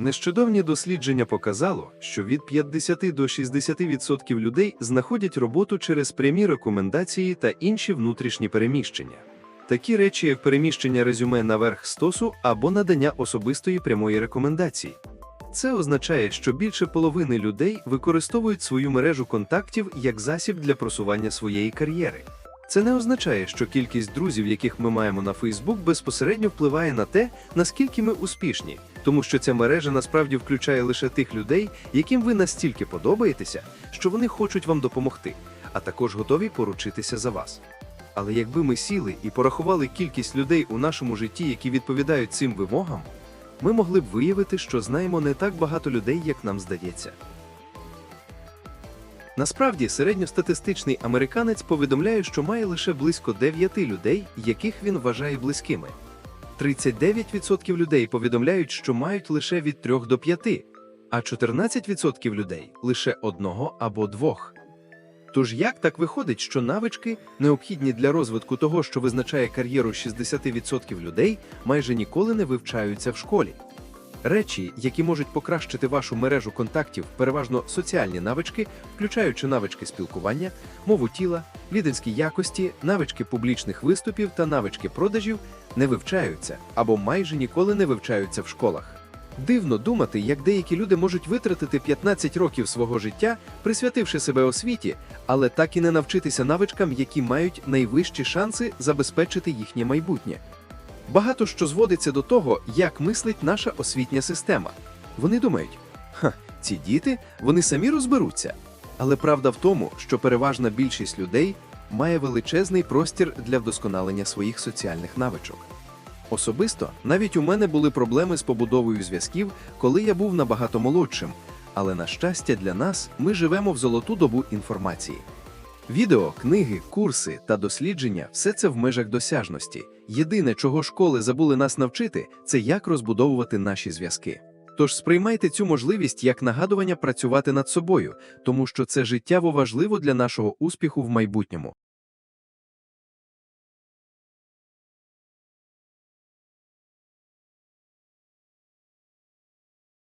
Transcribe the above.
Нещодавнє дослідження показало, що від 50 до 60% людей знаходять роботу через прямі рекомендації та інші внутрішні переміщення. Такі речі, як переміщення резюме наверх стосу або надання особистої прямої рекомендації. Це означає, що більше половини людей використовують свою мережу контактів як засіб для просування своєї кар'єри. Це не означає, що кількість друзів, яких ми маємо на Фейсбук, безпосередньо впливає на те, наскільки ми успішні, тому що ця мережа насправді включає лише тих людей, яким ви настільки подобаєтеся, що вони хочуть вам допомогти, а також готові поручитися за вас. Але якби ми сіли і порахували кількість людей у нашому житті, які відповідають цим вимогам, ми могли б виявити, що знаємо не так багато людей, як нам здається. Насправді, середньостатистичний американець повідомляє, що має лише близько 9 людей, яких він вважає близькими. 39% людей повідомляють, що мають лише від 3 до 5, а 14% людей лише одного або двох. Тож як так виходить, що навички, необхідні для розвитку того, що визначає кар'єру 60% людей, майже ніколи не вивчаються в школі? Речі, які можуть покращити вашу мережу контактів, переважно соціальні навички, включаючи навички спілкування, мову тіла, лідерські якості, навички публічних виступів та навички продажів, не вивчаються або майже ніколи не вивчаються в школах. Дивно думати, як деякі люди можуть витратити 15 років свого життя, присвятивши себе освіті, але так і не навчитися навичкам, які мають найвищі шанси забезпечити їхнє майбутнє. Багато що зводиться до того, як мислить наша освітня система. Вони думають, ха, ці діти, вони самі розберуться. Але правда в тому, що переважна більшість людей має величезний простір для вдосконалення своїх соціальних навичок. Особисто, навіть у мене були проблеми з побудовою зв'язків, коли я був набагато молодшим. Але на щастя для нас ми живемо в золоту добу інформації. Відео, книги, курси та дослідження все це в межах досяжності. Єдине, чого школи забули нас навчити, це як розбудовувати наші зв'язки. Тож сприймайте цю можливість як нагадування працювати над собою, тому що це життєво важливо для нашого успіху в майбутньому.